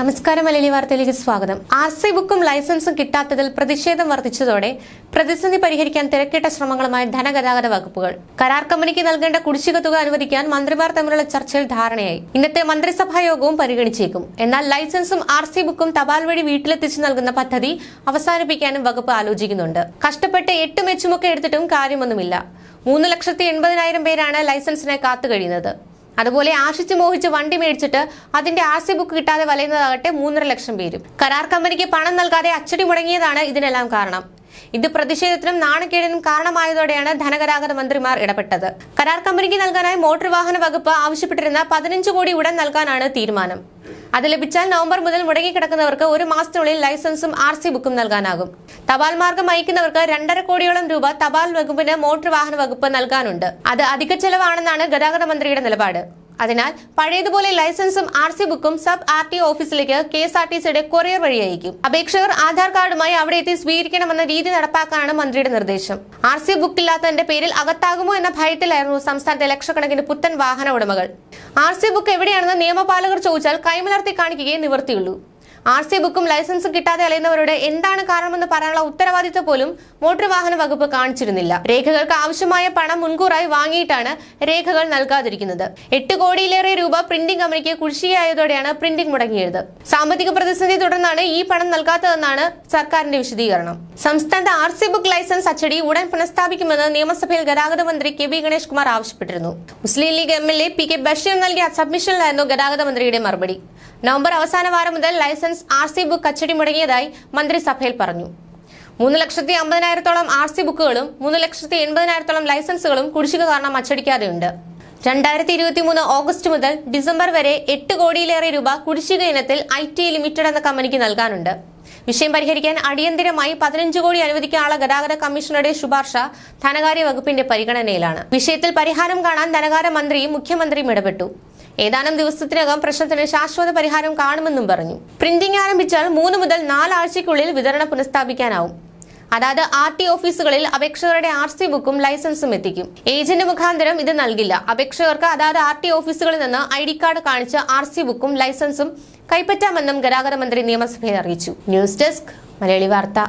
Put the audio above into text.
നമസ്കാരം മലയാളി വാർത്തയിലേക്ക് സ്വാഗതം. ആർ സി ബുക്കും ലൈസൻസും കിട്ടാത്തതിൽ പ്രതിഷേധം വർദ്ധിച്ചതോടെ പ്രതിസന്ധി പരിഹരിക്കാൻ തിരക്കിട്ട ശ്രമങ്ങളുമായി ധനഗതാഗത വകുപ്പുകൾ. കരാർ കമ്പനിക്ക് നൽകേണ്ട കുടിശ്ശിക തുക അനുവദിക്കാൻ മന്ത്രിമാർ തമ്മിലുള്ള ചർച്ചയിൽ ധാരണയായി. ഇന്നത്തെ മന്ത്രിസഭാ യോഗവും പരിഗണിച്ചേക്കും. എന്നാൽ ലൈസൻസും ആർ സി ബുക്കും തപാൽ വഴി വീട്ടിലെത്തിച്ചു നൽകുന്ന പദ്ധതി അവസാനിപ്പിക്കാനും വകുപ്പ് ആലോചിക്കുന്നുണ്ട്. കഷ്ടപ്പെട്ട് എട്ടും മെച്ചുമൊക്കെ എടുത്തിട്ടും കാര്യമൊന്നുമില്ല. മൂന്ന് ലക്ഷത്തി എൺപതിനായിരം പേരാണ് ലൈസൻസിനായി കാത്തുകഴിയുന്നത്. അതുപോലെ ആശിച്ച് മോഹിച്ച് വണ്ടി മേടിച്ചിട്ട് അതിന്റെ ആർ സി ബുക്ക് കിട്ടാതെ വലയുന്നതാകട്ടെ മൂന്നര ലക്ഷം പേരും. കരാർ കമ്പനിക്ക് പണം നൽകാതെ അച്ചടി മുടങ്ങിയതാണ് ഇതിനെല്ലാം കാരണം. ഇത് പ്രതിഷേധത്തിനും നാണക്കേടിനും കാരണമായതോടെയാണ് ധനഗതാഗത മന്ത്രിമാർ ഇടപെട്ടത്. കരാർ കമ്പനിക്ക് നൽകാനായി മോട്ടോർ വാഹന വകുപ്പ് ആവശ്യപ്പെട്ടിരുന്ന പതിനഞ്ച് കോടി ഉടൻ നൽകാനാണ് തീരുമാനം. അത് ലഭിച്ചാൽ നവംബർ മുതൽ മുടങ്ങിക്കിടക്കുന്നവർക്ക് ഒരു മാസത്തിനുള്ളിൽ ലൈസൻസും ആർ സി ബുക്കും നൽകാനാകും. തപാൽ മാർഗം അയക്കുന്നവർക്ക് രണ്ടര കോടിയോളം രൂപ തപാൽ വകുപ്പിന് മോട്ടോർ വാഹന വകുപ്പ് നൽകാനുണ്ട്. അത് അധിക ചെലവാണെന്നാണ് ഗതാഗത മന്ത്രിയുടെ നിലപാട്. അതിനാൽ പഴയതുപോലെ ലൈസൻസും ആർ സി ബുക്കും സബ് ആർ ടി ഓഫീസിലേക്ക് കെ എസ് ആർ ടി സിയുടെ കൊറിയർ വഴി അയക്കും. അപേക്ഷകർ ആധാർ കാർഡുമായി അവിടെ എത്തി സ്വീകരിക്കണമെന്ന രീതി നടപ്പാക്കാനാണ് മന്ത്രിയുടെ നിർദ്ദേശം. ആർ സി ബുക്ക് ഇല്ലാത്തതിന്റെ പേരിൽ അകത്താകുമോ എന്ന ഭയത്തിലായിരുന്നു സംസ്ഥാനത്തെ ലക്ഷക്കണക്കിന് പുത്തൻ വാഹന ഉടമകൾ. ആർ സി ബുക്ക് എവിടെയാണെന്ന് നിയമപാലകർ ചോദിച്ചാൽ കൈമലർത്തി കാണിക്കുകയേ നിവർത്തിയുള്ളൂ ആർ സി ബുക്കും ലൈസൻസും കിട്ടാതെ അലയുന്നവരോട് എന്താണ് കാരണമെന്ന് പറയാനുള്ള ഉത്തരവാദിത്വം പോലും മോട്ടോർ വാഹന വകുപ്പ് കാണിച്ചിരുന്നില്ല. രേഖകൾക്ക് ആവശ്യമായ പണം മുൻകൂറായി വാങ്ങിയിട്ടാണ് രേഖകൾ നൽകാതിരിക്കുന്നത്. എട്ട് കോടിയിലേറെ രൂപ പ്രിന്റിംഗ് കമ്പനിക്ക് കുഴിശിയായതോടെയാണ് പ്രിന്റിംഗ് മുടങ്ങിയത്. സാമ്പത്തിക പ്രതിസന്ധി തുടർന്നാണ് ഈ പണം നൽകാത്തതെന്നാണ് സർക്കാരിന്റെ വിശദീകരണം. സംസ്ഥാനത്ത് ആർ സി ബുക്ക് ലൈസൻസ് അച്ചടി ഉടൻ പുനഃസ്ഥാപിക്കുമെന്ന് നിയമസഭയിൽ ഗതാഗത മന്ത്രി കെ വി ഗണേഷ് കുമാർ ആവശ്യപ്പെട്ടിരുന്നു. Muslim League M L A P K Basheer നൽകിയ സബ്മിഷനിലായിരുന്നു ഗതാഗത മന്ത്രിയുടെ മറുപടി. നവംബർ അവസാന വാരം മുതൽ ലൈസൻസ് ആർ സി ബുക്ക് അച്ചടി മുടങ്ങിയതായി മന്ത്രിസഭയിൽ പറഞ്ഞു. മൂന്ന് ലക്ഷത്തി അമ്പതിനായിരത്തോളം ആർ സി ബുക്കുകളും മൂന്ന് ലക്ഷത്തി എൺപതിനായിരത്തോളം ലൈസൻസുകളും കുടിശ്ശിക കാരണം അച്ചടിക്കാതെയുണ്ട്. രണ്ടായിരത്തി ഇരുപത്തി മൂന്ന് ഓഗസ്റ്റ് മുതൽ ഡിസംബർ വരെ എട്ട് കോടിയിലേറെ രൂപ കുടിശ്ശിക ഇനത്തിൽ ഐ ടി ലിമിറ്റഡ് എന്ന കമ്പനിക്ക് നൽകാനുണ്ട്. വിഷയം പരിഹരിക്കാൻ അടിയന്തിരമായി പതിനഞ്ച് കോടി അനുവദിക്കാനുള്ള ഗതാഗത കമ്മീഷണറുടെ ശുപാർശ ധനകാര്യ വകുപ്പിന്റെ പരിഗണനയിലാണ്. വിഷയത്തിൽ പരിഹാരം കാണാൻ ധനകാര്യ മന്ത്രിയും മുഖ്യമന്ത്രിയും ഇടപെട്ടു. ഏതാനും ദിവസത്തിനകം പ്രശ്നത്തിന് ശാശ്വത പരിഹാരം കാണുമെന്നും പറഞ്ഞു. പ്രിന്റിംഗ് ആരംഭിച്ചാൽ മൂന്ന് മുതൽ നാലാഴ്ചയ്ക്കുള്ളിൽ വിതരണം പുനഃസ്ഥാപിക്കാനാവും. അതായത് ആർ ടി ഓഫീസുകളിൽ അപേക്ഷകരുടെ ആർ സി ബുക്കും ലൈസൻസും എത്തിക്കും. ഏജന്റ് മുഖാന്തരം ഇത് നൽകില്ല. അപേക്ഷകർക്ക് അതാത് ആർ ടി ഓഫീസുകളിൽ നിന്ന് ഐ ഡി കാർഡ് കാണിച്ച് ആർ സി ബുക്കും ലൈസൻസും കൈപ്പറ്റാമെന്നും ഗതാഗത മന്ത്രി നിയമസഭയിൽ അറിയിച്ചു. ന്യൂസ് ഡെസ്ക് മലയാളി വാർത്ത.